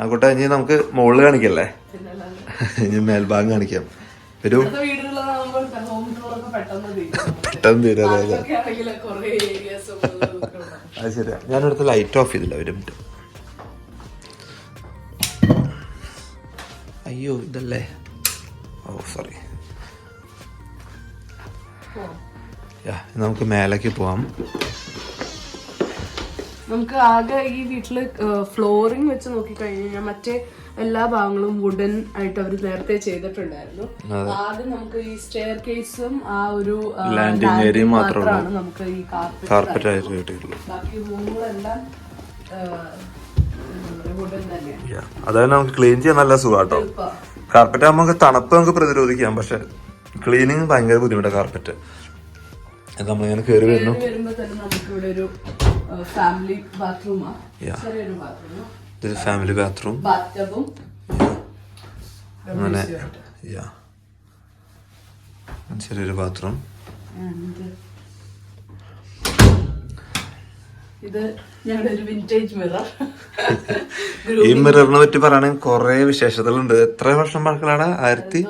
Speaker 1: ആയിക്കോട്ടെ ഇനി നമുക്ക് മുകളിൽ കാണിക്കല്ലേ? ഇനി മേൽഭാഗം കാണിക്കാം. ഒരു
Speaker 2: പെട്ടെന്ന് തീരും.
Speaker 1: അത് ശരിയാ. ഞാനടുത്ത് ലൈറ്റ് ഓഫ് ചെയ്തില്ല ഒരു മിനിറ്റ് അയ്യോ ഇതല്ലേ? ഓ സോറി നമുക്ക് മേലേക്ക് പോവാം.
Speaker 2: നമുക്ക് ആകെ ഈ വീട്ടിൽ ഫ്ലോറിംഗ് വെച്ച് നോക്കിക്കഴിഞ്ഞ് കഴിഞ്ഞാൽ മറ്റേ എല്ലാ ഭാഗങ്ങളും വുഡൻ ആയിട്ട് അവർ നേരത്തെ ചെയ്തിട്ടുണ്ടായിരുന്നു. ആദ്യം നമുക്ക് ഈ സ്റ്റെയർ കേസും ആ ഒരു
Speaker 1: ലാൻഡിംഗ് മാത്രമേ
Speaker 2: മാത്രമാണ് നമുക്ക് ഈ കാർപ്പറ്റ്
Speaker 1: ആയിട്ട് കിട്ടിയിട്ടുള്ളൂ
Speaker 2: ബാക്കി റൂമുകളെല്ലാം
Speaker 1: അതായത് നമുക്ക് ക്ലീൻ ചെയ്യാൻ നല്ല സുഖാട്ടോ. കാർപ്പറ്റ് ആകുമ്പോൾ നമുക്ക് തണുപ്പ് നമുക്ക് പ്രതിരോധിക്കാം പക്ഷെ ക്ലീനിങ് ഭയങ്കര ബുദ്ധിമുട്ടാണ് കാർപ്പറ്റ് നമ്മളിങ്ങനെ
Speaker 2: കേറി വരുന്നു. തന്നെ നമുക്ക് ഇവിടെ ഒരു ഫാമിലി ബാത്റൂമാ
Speaker 1: Yeah.
Speaker 2: ചെറിയൊരു ബാത്റൂം
Speaker 1: ഇതൊരു ഫാമിലി ബാത്റൂം
Speaker 2: ബാത്ടബും
Speaker 1: അങ്ങനെ യാ ചെറിയൊരു ബാത്റൂം
Speaker 2: ഇത് ഞങ്ങളുടെ ഒരു വിന്റേജ് മിറർ
Speaker 1: ഈ മിററിനെ പറ്റി പറയുകയാണെങ്കിൽ കുറെ വിശേഷതകളുണ്ട്. എത്ര വർഷം പഴക്കലാണ് ആയിരത്തി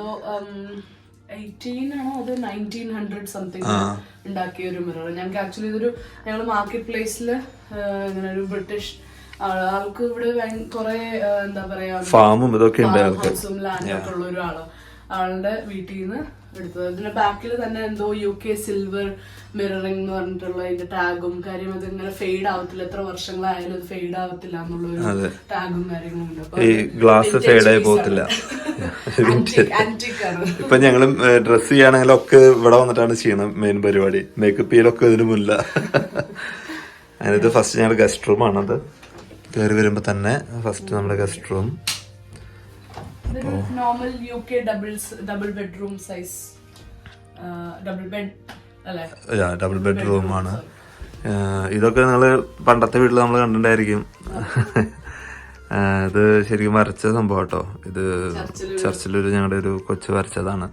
Speaker 2: എയ്റ്റീൻ ആണോ അത് നയന്റീൻ ഹൺഡ്രഡ് സംതിങ് ഉണ്ടാക്കിയ ഒരു മിറർ ഞങ്ങൾക്ക് ആക്ച്വലി ഇതൊരു ഞങ്ങൾ മാർക്കറ്റ് പ്ലേസിൽ ഇങ്ങനെ ഒരു ബ്രിട്ടീഷ് ആൾക്ക് ഇവിടെ കുറെ എന്താ പറയാ
Speaker 1: ഫാമും ഇതൊക്കെ ഉണ്ട് ആൾക്ക്
Speaker 2: ഹൗസും ലാൻഡും ഒക്കെ ഉള്ള ഒരാൾ ആളുടെ വീട്ടിൽ നിന്ന് എടുത്തത്. ഇതിന്റെ ബാക്കിൽ തന്നെ എന്തോ യു കെ സിൽവർ മിററിംഗ് എന്ന് പറഞ്ഞിട്ടുള്ള അതിന്റെ ടാഗും കാര്യം അത് ഇങ്ങനെ ഫെയ്ഡ് ആവത്തില്ല. എത്ര വർഷങ്ങളായാലും അത് ഫെയ്ഡ് ആവത്തില്ല എന്നുള്ള ഒരു ടാഗും കാര്യങ്ങളും ഉണ്ട്.
Speaker 1: ഈ ഗ്ലാസ് ഫെയ്ഡ് ആയി പോകത്തില്ല. ഇപ്പൊ ഞങ്ങളും ഡ്രസ് ചെയ്യാണെങ്കിലൊക്കെ ഇവിടെ വന്നിട്ടാണ് ചെയ്യണം മെയിൻ പരിപാടി. മേക്കപ്പ് ചെയ്യലൊക്കെ ഇതിന് മുല്ല അതിനകത്ത് ഫസ്റ്റ് ഞങ്ങൾ ഗസ്റ്റ് റൂം ആണത്. കയറി വരുമ്പോ തന്നെ ഫസ്റ്റ് നമ്മുടെ ഗസ്റ്റ് റൂം
Speaker 2: ഇതൊരു normal U K doubles double bedroom size double bed അല്ലെ?
Speaker 1: ഡബിൾ ബെഡ്റൂം ആണ്. ഇതൊക്കെ നിങ്ങൾ പണ്ടത്തെ വീട്ടിൽ നമ്മൾ കണ്ടിട്ടുണ്ടായിരിക്കും. ആ, ഇത് ശരിക്കും വരച്ച സംഭവം കേട്ടോ. ഇത് ചർച്ചിലൊരു ഞങ്ങളുടെ ഒരു കൊച്ചു വരച്ചതാണ്.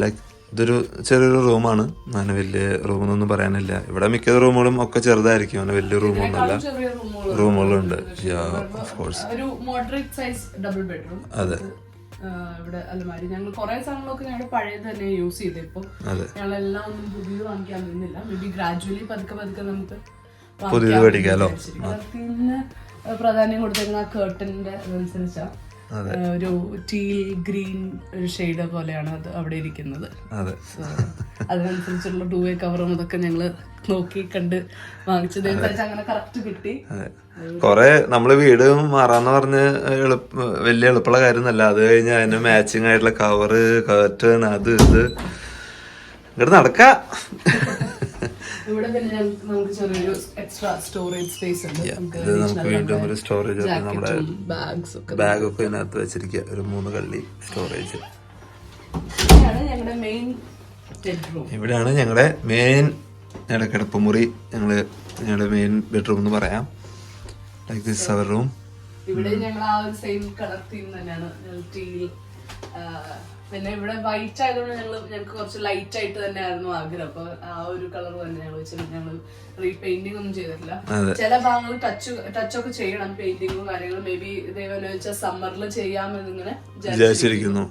Speaker 1: ലൈക്ക് ഇതൊരു ചെറിയൊരു റൂമാണ്. അങ്ങനെ വലിയ റൂമെന്നൊന്നും പറയാനില്ല. ഇവിടെ മിക്ക റൂമുകളും ഒക്കെ ചെറുതായിരിക്കും. അങ്ങനെ വലിയ റൂമൊന്നുമല്ല. റൂമുകളുണ്ട്. കോഴ്സ് അതെ.
Speaker 2: ഇവിടെ അലമാരി. ഞങ്ങൾ കുറെ സാധനങ്ങളൊക്കെ ഞങ്ങൾ പഴയത് തന്നെ യൂസ് ചെയ്തത് ഇപ്പൊ
Speaker 1: അതെ.
Speaker 2: ഞങ്ങളെല്ലാം ഒന്നും പുതിയത് വാങ്ങിക്കാൻ നിന്നില്ല. മേ ബി ഗ്രാജുവലി പതുക്കെ പതുക്കെ നമുക്ക്
Speaker 1: പുതിയത് മേടിക്കാലോ?
Speaker 2: പിന്നെ പ്രാധാന്യം കൊടുത്തിരുന്ന ആ കേർട്ടന്റെ അതനുസരിച്ചാ. ഏഹ് ഒരു ടീൽ ഗ്രീൻ ഒരു ഷെയ്ഡ് പോലെയാണ് അത് അവിടെ ഇരിക്കുന്നത്. അതിനനുസരിച്ചുള്ള ടൂ വേ കവറും അതൊക്കെ ഞങ്ങൾ നോക്കി കണ്ട് വാങ്ങിച്ചത്. അങ്ങനെ കറക്റ്റ് കിട്ടി.
Speaker 1: കൊറേ നമ്മൾ വീട് മാറാന്ന് പറഞ്ഞ് എളുപ്പ വലിയ എളുപ്പമുള്ള കാര്യമൊന്നുമല്ല. അത് കഴിഞ്ഞ് അതിന് മാച്ചിങ് ആയിട്ടുള്ള കവറ് കർട്ടൺ അത് ഇത്. ഇങ്ങോട്ട് നടക്ക.
Speaker 2: ഇവിടെ പിന്നെ നമുക്ക് ചെറിയൊരു എക്സ്ട്രാ സ്റ്റോറേജ് സ്പേസ് ഉണ്ട്. നമുക്ക്
Speaker 1: ഇത് നമുക്ക് വീണ്ടും ഒരു സ്റ്റോറേജ് നമ്മുടെ
Speaker 2: ബാഗ്സ് ഒക്കെ
Speaker 1: ബാഗൊക്കെ ഇതിനകത്ത് വെച്ചിരിക്കുക. ഒരു മൂന്ന് കള്ളി സ്റ്റോറേജ്
Speaker 2: ഞങ്ങളുടെ മെയിൻ
Speaker 1: ഇവിടെയാണ് ഞങ്ങളുടെ മെയിൻ ഞങ്ങളുടെ കിടപ്പുമുറി ഞങ്ങൾ ഞങ്ങളുടെ മെയിൻ ബെഡ്റൂം എന്ന് പറയാം. ലൈക്ക് ദിസ് അവർ റൂം
Speaker 2: ഇവിടെ ഞങ്ങൾ ആ ഒരു സെയിം കളർ തീം തന്നെയാണ്. ടീൽ പിന്നെ ഇവിടെ വൈറ്റ് ആയതുകൊണ്ട് ഞങ്ങൾ ഞങ്ങൾക്ക് കുറച്ച് ലൈറ്റ് ആയിട്ട് തന്നെ ആയിരുന്നു ആഗ്രഹം. അപ്പൊ ആ ഒരു കളർ തന്നെ ഞങ്ങൾ വെച്ചിട്ട് ഞങ്ങൾ റീപെയിന്റിംഗ് ഒന്നും ചെയ്തിട്ടില്ല. ചില ഭാഗങ്ങൾ ടച്ച് ടച്ച് ഒക്കെ ചെയ്യണം പെയിന്റിങ്ങും കാര്യങ്ങളും. മേ ബി ഇതേപോലെ വെച്ചാൽ സമ്മറിൽ ചെയ്യാമെന്നിങ്ങനെ വിചാരിച്ചു.
Speaker 1: വിചാരിച്ചിരിക്കുന്നു.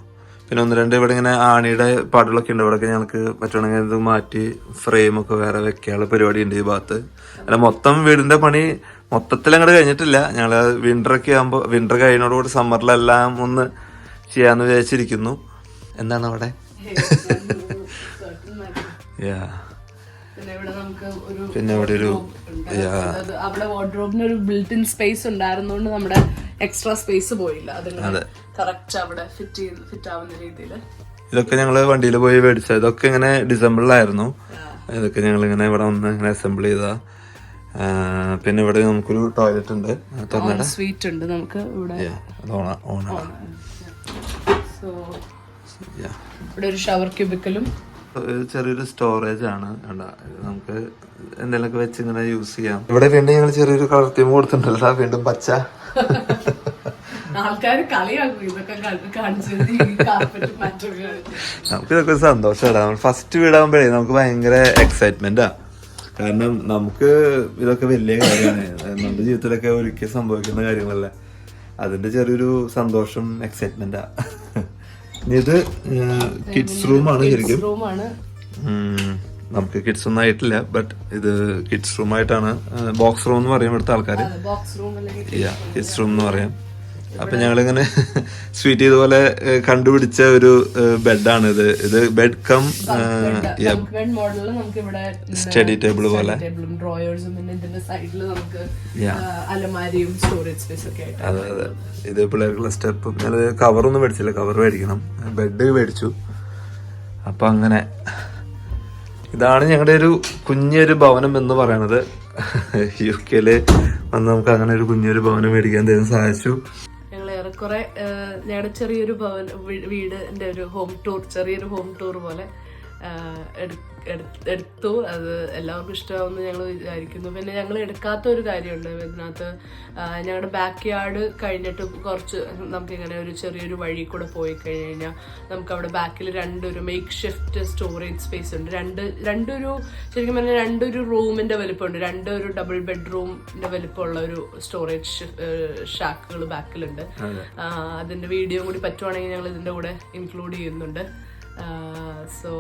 Speaker 1: പിന്നെ ഒന്ന് രണ്ട് ഇവിടെ ഇങ്ങനെ ആണിയുടെ പാടുകളൊക്കെ ഉണ്ട്. ഇവിടെയൊക്കെ ഞങ്ങൾക്ക് പറ്റുവാണെങ്കിൽ ഇത് മാറ്റി ഫ്രെയിം ഒക്കെ വേറെ വെക്കാനുള്ള പരിപാടി ഉണ്ട് ഈ ഭാഗത്ത്. അല്ല മൊത്തം വീടിന്റെ പണി മൊത്തത്തിൽ അങ്ങോട്ട് കഴിഞ്ഞിട്ടില്ല. ഞങ്ങൾ വിന്റർ ഒക്കെ ആകുമ്പോൾ വിന്റർ കഴിഞ്ഞോടുകൂടി സമ്മറിലെല്ലാം ഒന്ന് ചെയ്യാന്ന് വിചാരിച്ചിരിക്കുന്നു. എന്താണ് അവിടെ. യാ
Speaker 2: പിന്നെ ഇവിടെ ഒരു അവിടെ വാർഡ്രോബിന് ഒരു ബിൽറ്റ് ഇൻ സ്പേസ് ഉണ്ടായിരുന്നോണ്ട് നമ്മുടെ എക്സ്ട്രാ സ്പേസ് പോയില്ല. അതെ. കറക്റ്റ് അവിടെ ഫിറ്റ് ഫിറ്റ് ആവുന്ന രീതിയിൽ
Speaker 1: ഇതൊക്കെ ഞങ്ങൾ വണ്ടിയിൽ പോയി മേടിച്ച ഇതൊക്കെ ഇങ്ങനെ ഡിസംബറിലായിരുന്നു ഇതൊക്കെ ഞങ്ങൾ ഇങ്ങനെ ഇവിടെ വന്ന് ഇങ്ങനെ അസംബിൾ ചെയ്ത. പിന്നെ ഇവിടെ നമുക്കൊരു ടോയ്ലറ്റ് ഉണ്ട്.
Speaker 2: സ്വീറ്റ് ഉണ്ട് നമുക്ക് ഇവിടെ.
Speaker 1: ഓണ ഓണാണ്.
Speaker 2: സോ. ഇവിടെ ഒരു ഷവർ ക്യൂബിക്കലും
Speaker 1: ചെറിയൊരു സ്റ്റോറേജ് ആണ്. നമുക്ക് എന്തെങ്കിലുമൊക്കെ വെച്ച് ഇങ്ങനെ യൂസ് ചെയ്യാം. ഇവിടെ വീണ്ടും ഞങ്ങൾ ചെറിയൊരു കളർ തീം കൊടുത്തിട്ടുണ്ടല്ലോ. വീണ്ടും പച്ച.
Speaker 2: ആൾക്കാർ കളിയാക്കും. ഇതൊക്കെ.
Speaker 1: നമുക്ക് ഇതൊക്കെ സന്തോഷമാണ് നമ്മൾ ഫസ്റ്റ് വീടാകുമ്പോഴേ നമുക്ക് ഭയങ്കര എക്സൈറ്റ്മെന്റാ കാരണം നമുക്ക് ഇതൊക്കെ വലിയ കാര്യമാണ്. നമ്മുടെ ജീവിതത്തിലൊക്കെ ഒരിക്കൽ സംഭവിക്കുന്ന കാര്യങ്ങളല്ലേ. അതിന്റെ ചെറിയൊരു സന്തോഷം എക്സൈറ്റ്മെന്റാ ഇത് കിഡ്സ് റൂമാണ് ശരിക്കും.
Speaker 2: റൂമാണ്
Speaker 1: നമുക്ക് കിഡ്സ് ഒന്നും ആയിട്ടില്ല ബട്ട് ഇത് കിഡ്സ് റൂം ആയിട്ടാണ് ബോക്സ് റൂം എന്ന് പറയും ഇവിടുത്തെ ആൾക്കാർ
Speaker 2: ബോക്സ് റൂം അല്ലെങ്കിൽ
Speaker 1: കിഡ്സ് റൂം എന്ന് പറയാം. അപ്പൊ ഞങ്ങളിങ്ങനെ സ്വീറ്റ് ഇതുപോലെ കണ്ടുപിടിച്ച ഒരു ബെഡാണ് ഇത്. ഇത് ബെഡ് കം സ്റ്റഡി ടേബിൾ പോലെ. അതെ അതെ. ഇത് പിള്ളേർക്കുള്ള സ്റ്റെപ്പ് ഞാൻ കവറൊന്നും മേടിച്ചില്ല. കവർ മേടിക്കണം. ബെഡ് മേടിച്ചു. അപ്പൊ അങ്ങനെ. ഇതാണ് ഞങ്ങളുടെ ഒരു കുഞ്ഞൊരു ഭവനം എന്ന് പറയണത്. യു കെയിൽ വന്ന് നമുക്ക് അങ്ങനെ ഒരു കുഞ്ഞൊരു ഭവനം മേടിക്കാൻ ദൈവം സഹായിച്ചു.
Speaker 2: ഞങ്ങൾ ഞാൻ ചെറിയൊരു ഭവൻ വീട് വീടിന്റെ ഒരു ഹോം ടൂർ ചെറിയൊരു ഹോം ടൂർ പോലെ. എടുത്തു. അത് എല്ലാവർക്കും ഇഷ്ടമാവുമെന്ന് ഞങ്ങൾ വിചാരിക്കുന്നു. പിന്നെ ഞങ്ങൾ എടുക്കാത്ത ഒരു കാര്യമുണ്ട്. ഇതിനകത്ത് ഞങ്ങളുടെ ബാക്ക് യാർഡ് കഴിഞ്ഞിട്ട് കുറച്ച് നമുക്കിങ്ങനെ ഒരു ചെറിയൊരു വഴി കൂടെ പോയി കഴിഞ്ഞ് കഴിഞ്ഞാൽ നമുക്ക് അവിടെ ബാക്കിൽ രണ്ടൊരു മേക്ക് ഷിഫ്റ്റ് സ്റ്റോറേജ് സ്പേസ് ഉണ്ട്. രണ്ട് രണ്ടൊരു ശരിക്കും പറഞ്ഞാൽ രണ്ടൊരു റൂമിന്റെ വലിപ്പമുണ്ട്. രണ്ടൊരു ഡബിൾ ബെഡ്റൂമിന്റെ വലിപ്പമുള്ള ഒരു സ്റ്റോറേജ് ഷാക്കുകൾ ബാക്കിലുണ്ട് അതിന്റെ വീഡിയോ കൂടി പറ്റുവാണെങ്കിൽ ഞങ്ങൾ ഇതിന്റെ കൂടെ ഇൻക്ലൂഡ് ചെയ്യുന്നുണ്ട്. സോ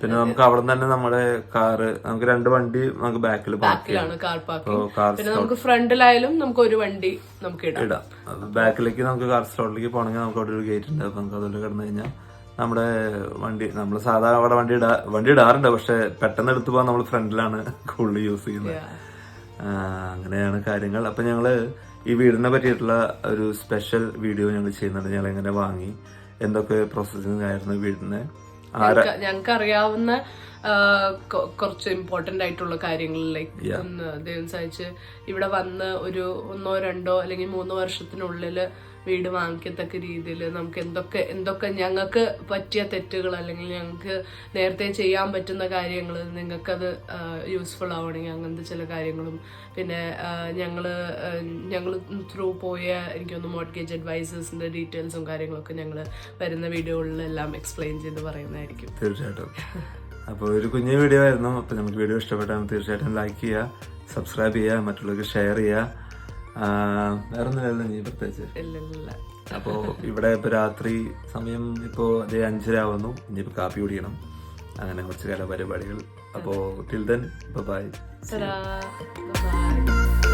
Speaker 1: പിന്നെ നമുക്ക് അവിടെ തന്നെ നമ്മുടെ കാറ് നമുക്ക് രണ്ട് വണ്ടി നമുക്ക് ബാക്കിൽ
Speaker 2: ബാക്കിലാണ് കാർ പാർക്കിംഗ് പിന്നെ നമുക്ക് ഫ്രണ്ടിലായാലും നമുക്ക് ഒരു വണ്ടി നമുക്ക് ഇടാം.
Speaker 1: ബാക്കിലേക്ക് നമുക്ക് കാർ സ്ലോട്ടിലേക്ക് പോകണമെങ്കിൽ നമുക്ക് അവിടെ ഒരു ഗേറ്റ് ഉണ്ട്. അപ്പൊ നമുക്ക് അതിൽ കിടന്നു കഴിഞ്ഞാൽ നമ്മുടെ വണ്ടി നമ്മൾ സാധാ അവിടെ വണ്ടി ഇടാ വണ്ടി ഇടാറുണ്ട്. പക്ഷെ പെട്ടെന്ന് എടുത്തു പോകാൻ നമ്മൾ ഫ്രണ്ടിലാണ് കൂടുതൽ യൂസ് ചെയ്യുന്നത്. അങ്ങനെയാണ് കാര്യങ്ങൾ. അപ്പൊ ഞങ്ങൾ ഈ വീടിനെ പറ്റിയിട്ടുള്ള ഒരു സ്പെഷ്യൽ വീഡിയോ ഞങ്ങൾ ചെയ്യുന്നുണ്ട്. ഞങ്ങൾ എങ്ങനെ വാങ്ങി. എന്തൊക്കെ പ്രോസസ്സിംഗ് ആയിരുന്നു വീടിന്
Speaker 2: ഞങ്ങൾക്ക് അറിയാവുന്ന കുറച്ച് ഇമ്പോർട്ടന്റ് ആയിട്ടുള്ള കാര്യങ്ങളിലേക്ക് ഒന്ന് ദൈവം സഹിച്ച് ഇവിടെ വന്ന് ഒരു ഒന്നോ രണ്ടോ അല്ലെങ്കിൽ മൂന്നോ വർഷത്തിനുള്ളിൽ വീട് വാങ്ങിക്കത്തക്ക രീതിയിൽ നമുക്ക് എന്തൊക്കെ എന്തൊക്കെ ഞങ്ങൾക്ക് പറ്റിയ തെറ്റുകൾ അല്ലെങ്കിൽ ഞങ്ങൾക്ക് നേരത്തെ ചെയ്യാൻ പറ്റുന്ന കാര്യങ്ങൾ നിങ്ങൾക്കത് യൂസ്ഫുൾ ആവണമെങ്കിൽ അങ്ങനത്തെ ചില കാര്യങ്ങളും. പിന്നെ ഞങ്ങൾ ഞങ്ങൾ ത്രൂ പോയ എനിക്കൊന്ന് മോർഗേജ് അഡ്വൈസേഴ്സിന്റെ ഡീറ്റെയിൽസും കാര്യങ്ങളൊക്കെ ഞങ്ങൾ വരുന്ന വീഡിയോകളിലെല്ലാം എക്സ്പ്ലെയിൻ ചെയ്ത് പറയുന്നതായിരിക്കും.
Speaker 1: തീർച്ചയായിട്ടും. അപ്പോൾ ഒരു കുഞ്ഞു വീഡിയോ ആയിരുന്നു. അപ്പോൾ നമുക്ക് വീഡിയോ ഇഷ്ടപ്പെട്ടാൽ തീർച്ചയായിട്ടും ലൈക്ക് ചെയ്യുക സബ്സ്ക്രൈബ് ചെയ്യുക മറ്റുള്ളവർക്ക് ഷെയർ ചെയ്യുക. വേറെ ഒന്നുമില്ലല്ലോ നീ പ്രത്യേകിച്ച്? അപ്പോൾ ഇവിടെ ഇപ്പോൾ രാത്രി സമയം ഇപ്പോൾ അതേ അഞ്ചര ആവുന്നു ഇനിയിപ്പോൾ കാപ്പി കുടിക്കണം. അങ്ങനെ കുറച്ച് കലാപരിപാടികൾ. അപ്പോൾ ടിൽ ദെൻ ബൈ!
Speaker 2: Bye-bye.